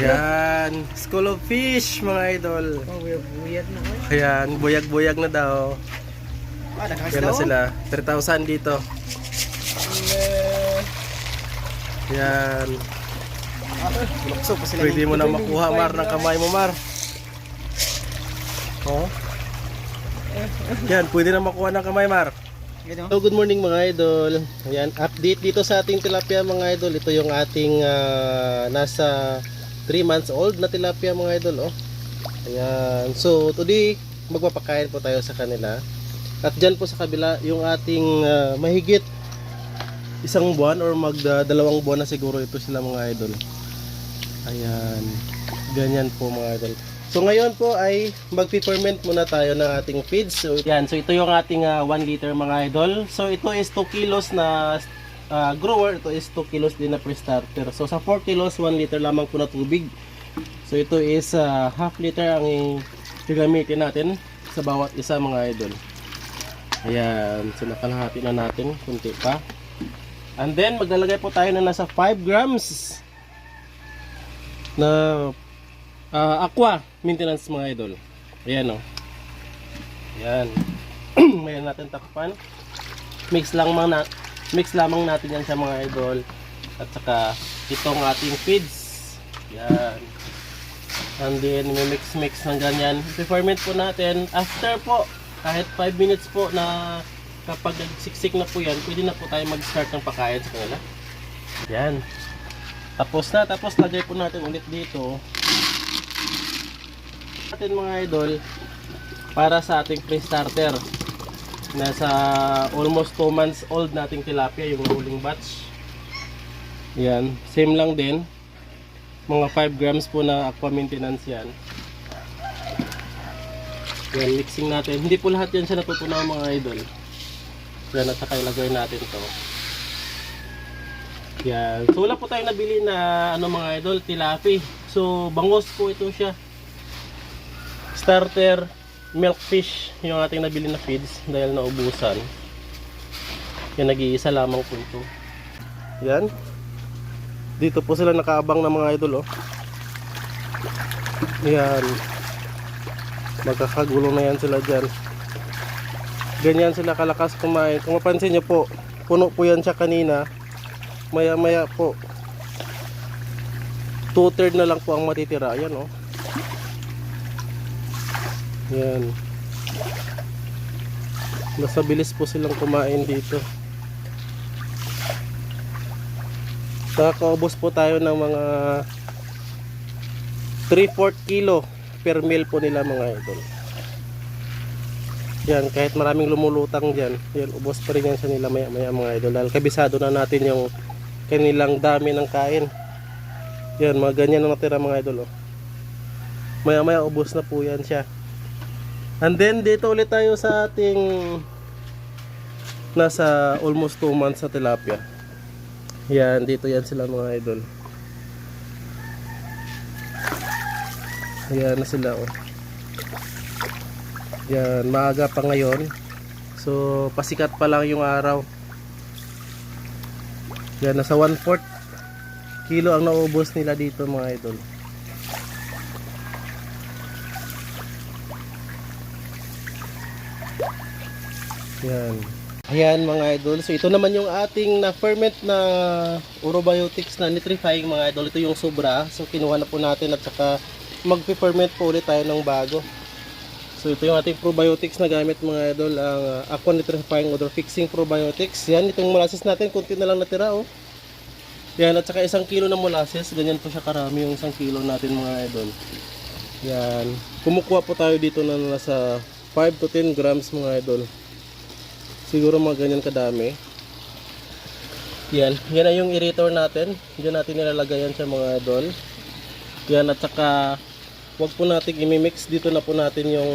Yan, School of Fish mga idol. Oh, weird na ko. Ayan, buyag-buyag na daw. Ah, Yan na sila. 3,000 dito. Yan. Pa sila. Pwede mo na makuha, Mar, ng kamay mo, Mar. Oh. Yan, pwede na makuha ng kamay, Mar. Ganun. So, good morning mga idol. Ayan, update dito sa ating tilapia mga idol. Ito yung ating ah, nasa 3 months old na tilapia mga idol. Oh. Ayan. So, today, magpapakain po tayo sa kanila. At dyan po sa kabila, yung ating ah, mahigit isang buwan or magda dalawang buwan na siguro ito sila mga idol. Ayan. Ganyan po mga idol. So ngayon po ay magpi-ferment muna tayo ng ating feeds. So yan, so ito yung ating 1 liter mga idol. So ito is 2 kilos na ah, grower, ito is 2 kilos din na pre-starter. So sa 4 kilos, 1 liter lamang po na tubig. So ito is ah, half liter ang gagamitin natin sa bawat isa mga idol. Ayan, so nakalahati na natin, kunti pa. And then maglalagay po tayo na nasa 5 grams na ah, aqua maintenance mga idol. Ayan o. Ayan. Mayroon natin takpan. Mix lang mang na, mix lamang natin yan sa mga idol. At saka itong ating feeds. Yan. And then mix mix ng ganyan. I-ferment po natin. After po, kahit 5 minutes po na kapag siksik na po yan, pwede na po tayo mag-start ng pakain sa kanila. Yan. Tapos na, tapos lagay po natin ulit dito. Natin mga idol, para sa ating pre-starter. Nasa almost 2 months old nating tilapia, yung huling batch. Yan, same lang din. Mga 5 grams po na aqua maintenance yan. Yan, mixing natin. Hindi po lahat yan siya natutunaw mga idol. Yan, at saka ilagay natin to. Yan. So wala po tayo nabili na ano mga idol, tilapi. So bangos po ito siya. Starter milkfish yung ating nabili na feeds dahil naubusan. Yan nag-iisa lamang po ito. Yan. Dito po sila nakaabang ng mga idol oh. Yan. Magkakagulo na yan sila dyan. Ganyan sila kalakas kumain. Kung mapansin nyo po, puno po yan siya kanina maya maya po two third na lang po ang matitira yan oh yan nasa bilis po silang kumain dito nakakaubos po tayo ng mga 3-4 kilo per meal po nila mga idol yan kahit maraming lumulutang dyan yan ubos pa rin yan sa nila maya maya mga idol dahil kabisado na natin yung kanilang dami ng kain. Yan, mga ganyan ang natira mga idol. Oh. Maya maya ubos na po yan siya. And then dito ulit tayo sa ating nasa almost 2 months sa tilapia. Yan, dito yan sila mga idol. Yan na sila oh. Yan, maaga pa ngayon. So, pasikat pa lang yung araw. Yan, nasa 1 4 kilo ang naubos nila dito mga idol. Yan. Ayan mga idol. So ito naman yung ating na ferment na urobiotics na nitrifying mga idol. Ito yung sobra. So kinuha na po natin at saka magpi-ferment po ulit tayo ng bago. So ito yung ating probiotics na gamit mga idol, ang uh, Aqua Nitrifying Odor Fixing Probiotics. Yan, itong molasses natin, kunti na lang natira oh. Yan, at saka isang kilo na molasses, ganyan po siya karami yung isang kilo natin mga idol. Yan, kumukuha po tayo dito na nasa 5 to 10 grams mga idol. Siguro mga ganyan kadami. Yan, yan na yung irritor natin. Diyan natin nilalagay yan sa mga idol. Yan, at saka wag po natin imimix dito na po natin yung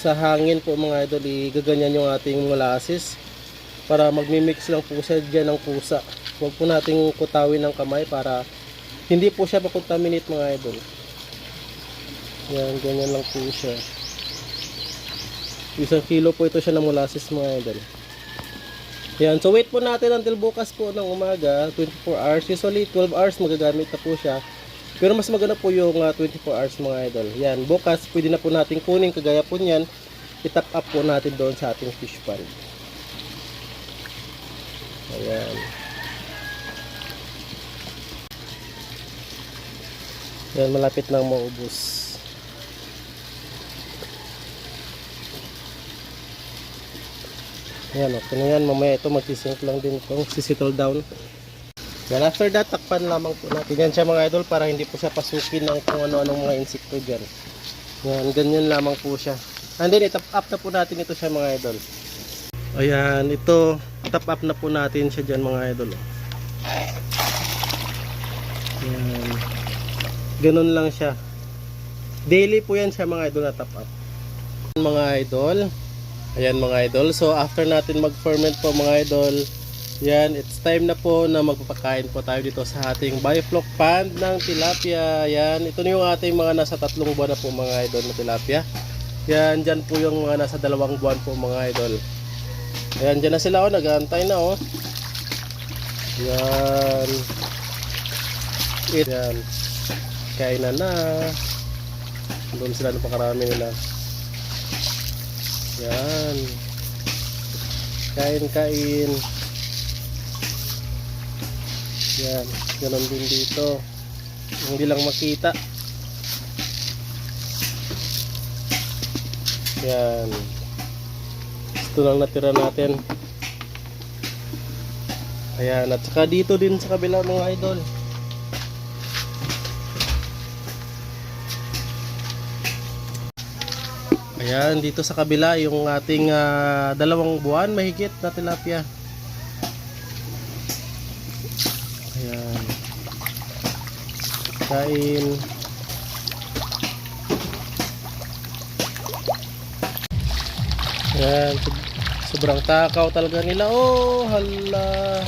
sa hangin po mga idol igaganyan yung ating molasses para magmimix lang po siya dyan ng pusa wag po nating kutawin ng kamay para hindi po siya makontaminate mga idol yan ganyan lang po siya isang kilo po ito siya ng molasses mga idol yan so wait po natin until bukas po ng umaga 24 hours usually 12 hours magagamit na po siya Pero mas maganda po yung ah, 24 hours mga idol. Yan, bukas pwede na po natin kunin kagaya po niyan. I-top up po natin doon sa ating fish pond. Ayan. Yan, malapit nang maubos. Yan, okay na yan. Mamaya ito magsisink lang din itong sisettle down. Yan, after that, takpan lamang po natin. Yan siya mga idol para hindi po siya pasukin ng kung ano-anong mga insekto dyan. Yan, ganyan lamang po siya. And then, itap up na po natin ito siya mga idol. Ayan, ito, tap up na po natin siya dyan mga idol. oh. Yan. Ganun lang siya. Daily po yan siya mga idol na tap up. Mga idol. Ayan mga idol. So after natin mag-ferment po mga idol, yan, it's time na po na magpapakain po tayo dito sa ating biofloc pond ng tilapia. Yan, ito na yung ating mga nasa tatlong buwan na po mga idol na tilapia. Yan, dyan po yung mga nasa dalawang buwan po mga idol. Ayan, dyan na sila oh, nag-aantay na oh. Yan. It, yan. Kain na. Doon sila napakarami nila. Yan. Kain, kain. Yan. Ganon din dito. Hindi lang makita. Yan. Ito lang natira natin. Ayan. At saka dito din sa kabila mga idol. Ayan, dito sa kabila yung ating ah, dalawang buwan mahigit na tilapia. Ayan. Kain. Ayan, sob- sobrang takaw talaga nila. Oh, hala.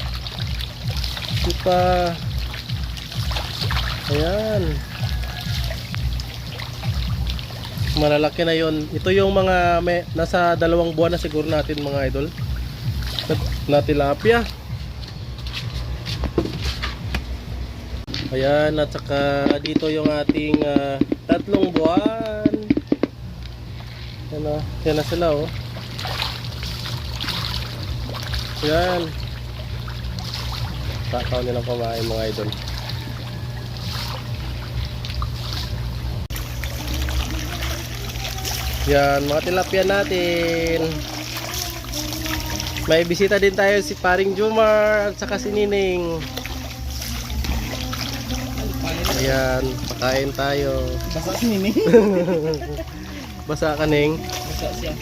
Di pa. Ayan. Malalaki na yon. Ito yung mga may, nasa dalawang buwan na siguro natin mga idol. Na, tilapia. Ayan, at saka dito yung ating ah, tatlong buwan. Yan na, yan na sila oh. Yan. Takaw nilang kumain mga idol. Yan, mga tilapia natin. May bisita din tayo si Paring Jumar at saka si Nining. Ayan, pakain tayo. Basa si Nini. Basa ka, Ning. Basa siya.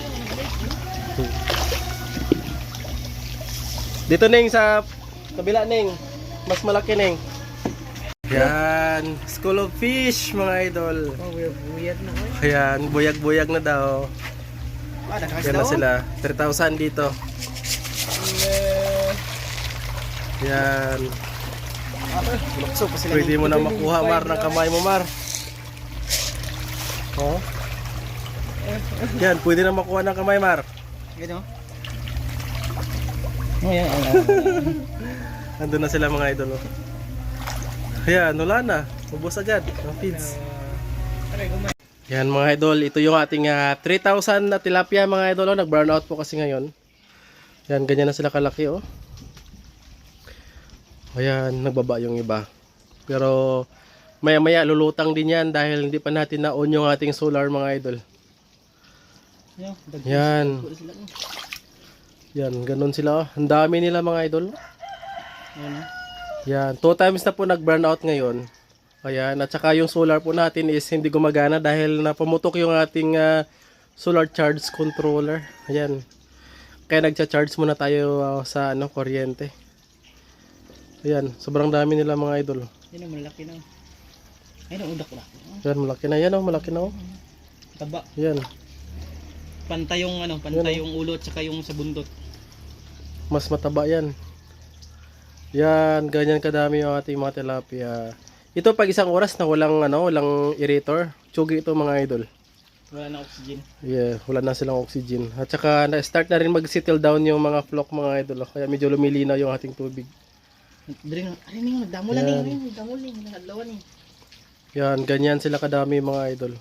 Dito, Ning, sa kabila, Ning. Mas malaki, Ning. Yan, School of Fish, mga idol. Oh, weird na oy. Ayan, buyag-buyag na daw. Ah, Yan na sila. 3,000 dito. Yan. Pwede mo na makuha, Mar, ng kamay mo, Mar. Oh. Yan, pwede na makuha ng kamay, Mar. Gano? Nandun na sila mga idol. Oh. Ayan, wala na. Ubus agad. Ang feeds. Yan mga idol, ito yung ating ah, 3,000 na tilapia mga idol. Oh. Nag-burn out po kasi ngayon. Yan, ganyan na sila kalaki oh. Ayan, nagbaba yung iba. Pero maya maya lulutang din yan dahil hindi pa natin na-on yung ating solar mga idol. Yan, dag- Yan. Ganun sila oh. Ang dami nila mga idol. Yan, oh. Yan, two times na po nag-burn out ngayon. Ayan, at saka yung solar po natin is hindi gumagana dahil napumutok yung ating ah, solar charge controller. Ayan. Kaya nagcha-charge muna tayo ah, sa ano, kuryente. Ayan, sobrang dami nila mga idol. Yan, oh, malaki na. Ayun, oh, udak-udak. Ayan, malaki na yan oh, malaki na oh. Taba. Ayan, Pantay yung ano, pantay yung ulo at saka yung sa bundot. mas mataba yan. Yan, ganyan kadami yung ating mga tilapia. Ito pag isang oras na walang ano, walang aerator, tsugi ito mga idol. Wala na oxygen. Yeah, wala na silang oxygen. At saka na-start na rin mag-settle down yung mga flock mga idol. Kaya medyo lumilinaw yung ating tubig. Dali na. Ay, ning, nagdamo lang Yan. ning. Nagdamo ning. Nagdalawa ning. Yan, ganyan sila kadami mga idol.